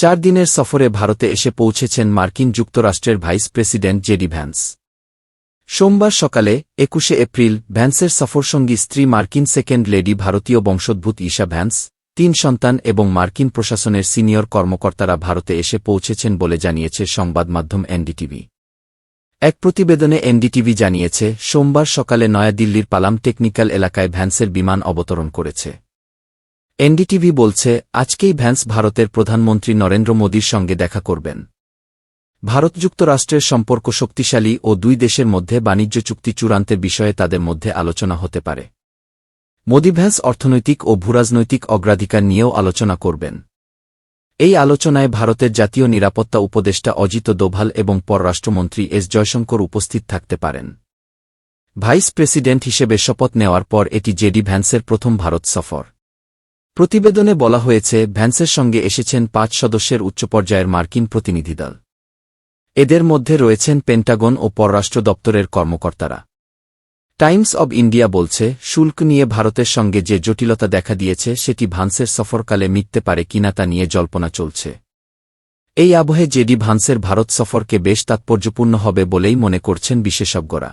চার দিনের সফরে ভারতে এসে পৌঁছেছেন মার্কিন যুক্তরাষ্ট্রের ভাইস প্রেসিডেন্ট জেডি ভ্যান্স। সোমবার সকালে একুশে এপ্রিল ভ্যান্সের সফরসঙ্গী স্ত্রী মার্কিন সেকেন্ড লেডি ভারতীয় বংশোদ্ভূত ঈশা ভ্যান্স, তিন সন্তান এবং মার্কিন প্রশাসনের সিনিয়র কর্মকর্তারা ভারতে এসে পৌঁছেছেন বলে জানিয়েছে সংবাদ মাধ্যম এনডিটিভি। এক প্রতিবেদনে এনডিটিভি জানিয়েছে, সোমবার সকালে নয়াদিল্লির পালাম টেকনিক্যাল এলাকায় ভ্যান্সের বিমান অবতরণ করেছে। এনডিটিভি বলছে, আজকেই ভ্যান্স ভারতের প্রধানমন্ত্রী নরেন্দ্র মোদীর সঙ্গে দেখা করবেন। ভারত যুক্তরাষ্ট্রের সম্পর্ক শক্তিশালী ও দুই দেশের মধ্যে বাণিজ্য চুক্তি চূড়ান্তের বিষয়ে তাদের মধ্যে আলোচনা হতে পারে। মোদী ভ্যান্স অর্থনৈতিক ও ভূরাজনৈতিক অগ্রাধিকার নিয়েও আলোচনা করবেন। এই আলোচনায় ভারতের জাতীয় নিরাপত্তা উপদেষ্টা অজিত দোভাল এবং পররাষ্ট্রমন্ত্রী এস জয়শঙ্কর উপস্থিত থাকতে পারেন। ভাইস প্রেসিডেন্ট হিসেবে শপথ নেওয়ার পর এটি জেডি ভ্যান্সের প্রথম ভারত সফর। প্রতিবেদনে বলা হয়েছে, ভ্যান্সের সঙ্গে এসেছেন পাঁচ সদস্যের উচ্চপর্যায়ের মার্কিন প্রতিনিধিদল। এদের মধ্যে রয়েছেন পেন্টাগন ও পররাষ্ট্র দপ্তরের কর্মকর্তারা। টাইমস অব ইন্ডিয়া বলছে, শুল্ক নিয়ে ভারতের সঙ্গে যে জটিলতা দেখা দিয়েছে, সেটি ভান্সের সফরকালে মিটতে পারে কিনা তা নিয়ে জল্পনা চলছে। এই আবহে জেডি ভান্সের ভারত সফরকে বেশ তাৎপর্যপূর্ণ হবে বলেই মনে করছেন বিশেষজ্ঞরা।